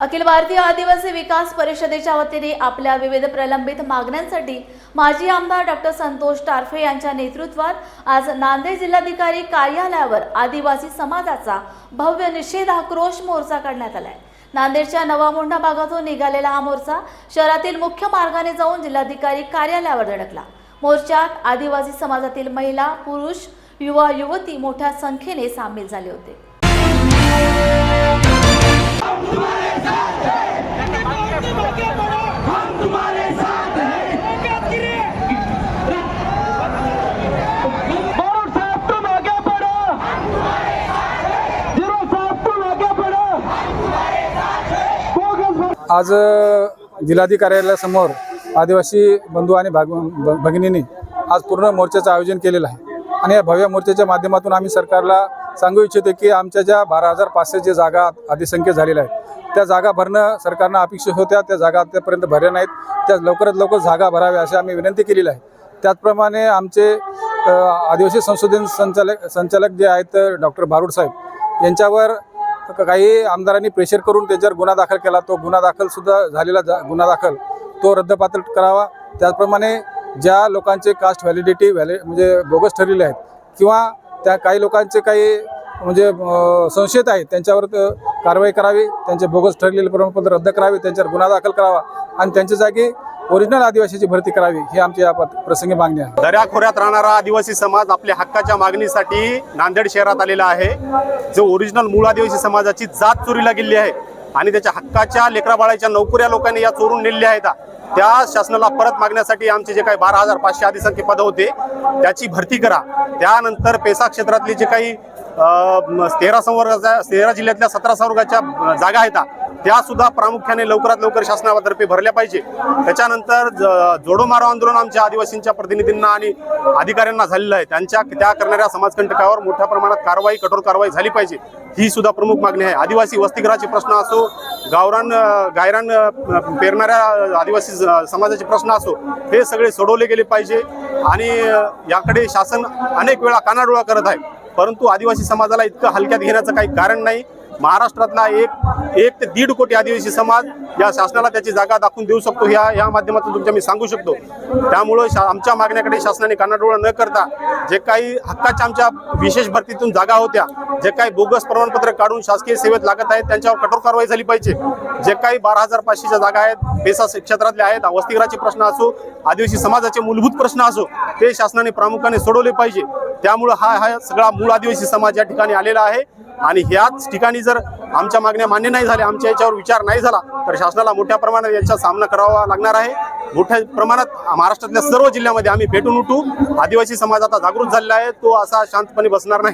अखिल भारतीय आदिवासी विकास परिषदेच्या वतीने आपल्या विविध प्रलंबित मागण्यांसाठी माजी आमदार डॉक्टर संतोष टारफे यांच्या नेतृत्वात आज नांदेड जिल्हाधिकारी कार्यालयावर आदिवासी समाजाचा भव्य निषेध आक्रोश मोर्चा काढण्यात आलाय. नांदेडच्या नवामोंढा भागातून निघालेला हा मोर्चा शहरातील मुख्य मार्गाने जाऊन जिल्हाधिकारी कार्यालयावर धडकला. मोर्चात आदिवासी समाजातील महिला पुरुष युवा युवती मोठ्या संख्येने सामील झाले होते. आज अ, आदिवासी बंधू आणि भाग भ- भगिनींनी आज पूर्ण मोर्चाचं आयोजन केलेलं आहे. आणि या भव्य मोर्चाच्या माध्यमातून आम्ही सरकारला सांगू इच्छितो की आमच्या ज्या बारा हजार पाचशे जे जागा अधिसंख्य झालेल्या आहेत त्या जागा भरणं सरकारनं अपेक्षित होत्या त्या जागा आतापर्यंत भरल्या नाहीत त्या लवकरात लवकर जागा भराव्या अशी आम्ही विनंती केलेली आहे. त्याचप्रमाणे आमचे आदिवासी संशोधन संचालक संचालक जे आहेत डॉक्टर बारूड साहेब यांच्यावर काही आमदारांनी प्रेशर करून त्याच्यावर गुन्हा दाखल केला तो गुन्हा दाखल सुद्धा झालेला जा गुन्हा दाखल तो रद्दपात्र करावा. त्याचप्रमाणे ज्या लोकांचे कास्ट व्हॅलिडिटी व्हॅलि म्हणजे बोगस ठरलेले आहेत किंवा त्या काही लोकांचे काही म्हणजे संशयित आहेत त्यांच्यावर कारवाई करावी त्यांचे बोगस ठरलेले प्रमाणपत्र रद्द करावे त्यांच्यावर गुन्हा दाखल करावा आणि त्यांच्या जागी ओरिजिनल आदिवासीची भरती करावी ही आमची या प्रसंगी मागणी आहे. दऱ्याखोऱ्यात राहणारा आदिवासी समाज आपल्या हक्काच्या मागणीसाठी नांदेड शहरात आलेला आहे. जो ओरिजिनल मूळ आदिवासी समाजाची जात चोरीला गेली आहे आणि त्याच्या हक्काच्या लेकराबाळाच्या नोकऱ्या लोकांनी या चोरून नेलेल्या आहेत. त्या शासनाला परत मागण्यासाठी आमचे जे काही बारा हजार पाचशे आदिसंख्य पदं होते त्याची भरती करा. त्यानंतर पेसा क्षेत्रातले जे काही तेरा संवर्गाच्या तेरा जिल्ह्यातल्या सतरा संवर्गाच्या जागा आहेत. त्या सुद्धा प्रामुख्याने लवकरात लवकर शासनातर्फे भरल्या पाहिजे. त्याच्यानंतर ज- जोडो मारो आंदोलन आमच्या आदिवासींच्या प्रतिनिधींना आणि अधिकाऱ्यांना झालेलं आहे. त्यांच्या त्या करणाऱ्या समाजकंटकावर मोठ्या प्रमाणात कारवाई कठोर कारवाई झाली पाहिजे. ही सुद्धा प्रमुख मागणी आहे. आदिवासी वसतिगृहाचे प्रश्न असो गावरान गायरान पेरणाऱ्या आदिवासी समाजाचे प्रश्न असो हे सगळे सोडवले गेले पाहिजे. आणि याकडे शासन अनेक वेळा कानाडोळा करत आहे. परंतु आदिवासी समाजाला इतकं हलक्यात घेण्याचं काही कारण नाही. महाराष्ट्रातला एक एक ते दीड कोटी आदिवासी समाज या शासनाला त्याची जागा दाखवून देऊ शकतो. ह्या या माध्यमातून तुमच्या मी सांगू शकतो. त्यामुळं शा आमच्या मागण्याकडे शासनाने कानाडोळा न करता जे काही हक्काच्या आमच्या विशेष भरतीतून जागा होत्या जे काही बोगस प्रमाणपत्र काढून शासकीय सेवेत लागत आहेत त्यांच्यावर कठोर कारवाई झाली पाहिजे. जे काही बारा हजार पाचशेच्या जागा आहेत बेसा क्षेत्रातल्या आहेत वसतिगृहाचे प्रश्न असो आदिवासी समाजाचे मूलभूत प्रश्न असो ते शासनाने प्रामुख्याने सोडवले पाहिजे. त्यामुळं हा हा सगळा मूळ आदिवासी समाज या ठिकाणी आलेला आहे. आणि ह्याच ठिकाणी जर आमच्या मागण्या मान्य नाही झाल्या आमच्या याच्यावर विचार नाही झाला तर शासनाला मोठ्या प्रमाणात याचा सामना करावा लागणार आहे. मोठ्या प्रमाणात महाराष्ट्रातल्या सर्व जिल्ह्यामध्ये आम्ही भेटून उठू. आदिवासी समाज आता जागृत झालेला आहे तो असा शांतपणे बसणार नाही.